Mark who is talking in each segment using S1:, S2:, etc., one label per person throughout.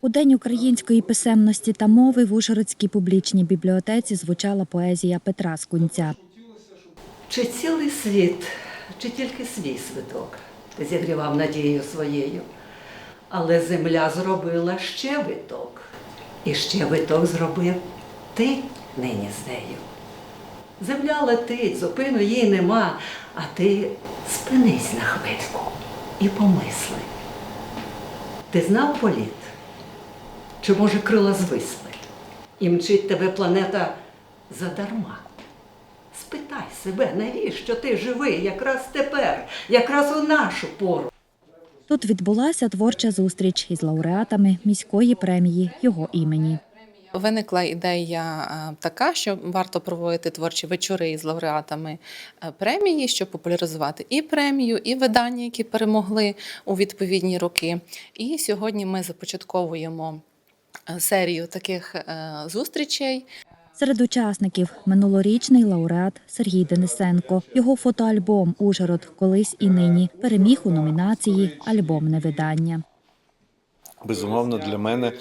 S1: У День української писемності та мови в Ужгородській публічній бібліотеці звучала поезія Петра Скунця.
S2: Чи цілий світ, чи тільки свій свиток зігрівав надією своєю, але земля зробила ще виток, і ще виток зробив ти нині з нею. Земля летить, зупину їй нема, а ти спинись на хвильку і помисли. Ти знав політ? Чи може крила звисли? І мчить тебе планета задарма. Спитай себе, навіщо ти живий якраз тепер, якраз у нашу пору.
S1: Тут відбулася творча зустріч із лауреатами міської премії його імені.
S3: Виникла ідея е, така, що варто проводити творчі вечори з лауреатами е, премії, щоб популяризувати і премію, і видання, які перемогли у відповідні роки. І сьогодні ми започатковуємо е, серію таких зустрічей.
S1: Серед учасників минулорічний лауреат Сергій Денисенко. Його фотоальбом Ужгород колись і нині переміг у номінації Альбомне видання.
S4: Безумовно, для мене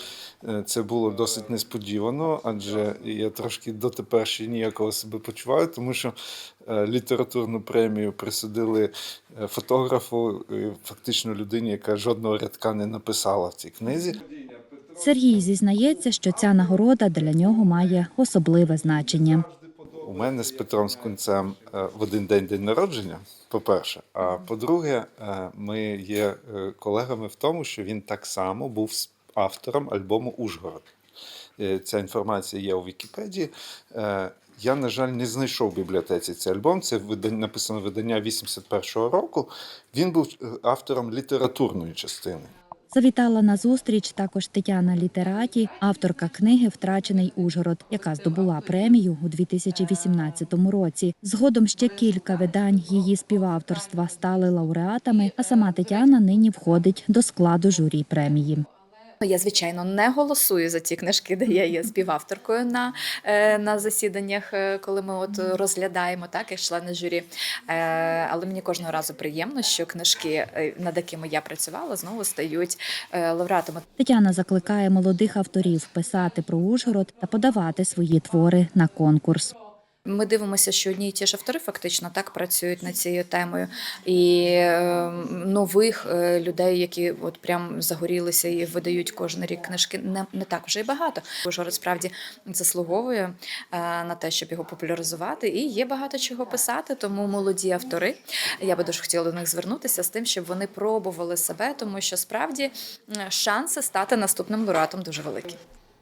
S4: е, це було досить несподівано, адже я трошки дотепер ще ніякого себе почуваю, тому що е, літературну премію присудили е, фотографу, фактично людині, яка жодного рядка не написала в цій книзі.
S1: Сергій зізнається, що ця нагорода для нього має особливе значення.
S4: У мене з Петром Скунцем е, в один день день народження, по-перше. А по-друге, е, ми є е, колегами в тому, що він так само був автором альбому Ужгород. Ця інформація є у Вікіпедії. Я, на жаль, не знайшов в бібліотеці цей альбом. Це видання- написано видання 81-го року. Він був автором літературної частини.
S1: Завітала на зустріч також Тетяна Літераті, авторка книги Втрачений Ужгород, яка здобула премію у 2018 році. Згодом ще кілька видань її співавторства стали лауреатами, а сама Тетяна нині входить до складу журі премії.
S5: Ну, Я, звичайно, не голосую за ті книжки, де я є співавторкою на, е, на засіданнях, е, коли ми от розглядаємо так, як члени журі. Е, Але мені кожного разу приємно, що книжки, над якими я працювала, знову стають лауреатами.
S1: Тетяна закликає молодих авторів писати про Ужгород та подавати свої твори на конкурс.
S5: Ми дивимося, що одні і ті ж автори фактично так працюють над цією темою, і е, нових е, людей, які от прям загорілися і видають кожен рік книжки, не, не так вже й багато. Ужгород справді заслуговує е, на те, щоб його популяризувати, і є багато чого писати. Тому молоді автори, я би дуже хотіла до них звернутися з тим, щоб вони пробували себе, тому що справді шанси стати наступним лауреатом дуже великі.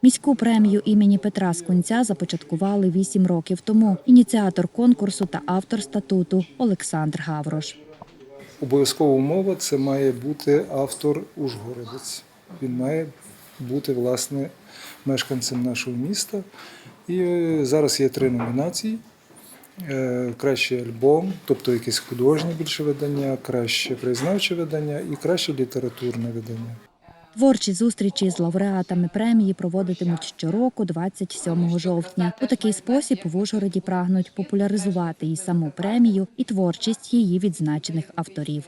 S1: Міську премію імені Петра Скунця започаткували вісім років тому. Ініціатор конкурсу та автор статуту Олександр Гаврош.
S6: Обов'язкова умова це має бути автор Ужгородець. Він має бути власне мешканцем нашого міста. І е, зараз є три номінації: Е, кращий альбом, тобто якесь художнє більше видання, краще краєзнавче видання і краще літературне видання.
S1: Творчі зустрічі з лауреатами премії проводитимуть щороку, 27 жовтня. У такий спосіб в Ужгороді прагнуть популяризувати і саму премію, і творчість її відзначених авторів.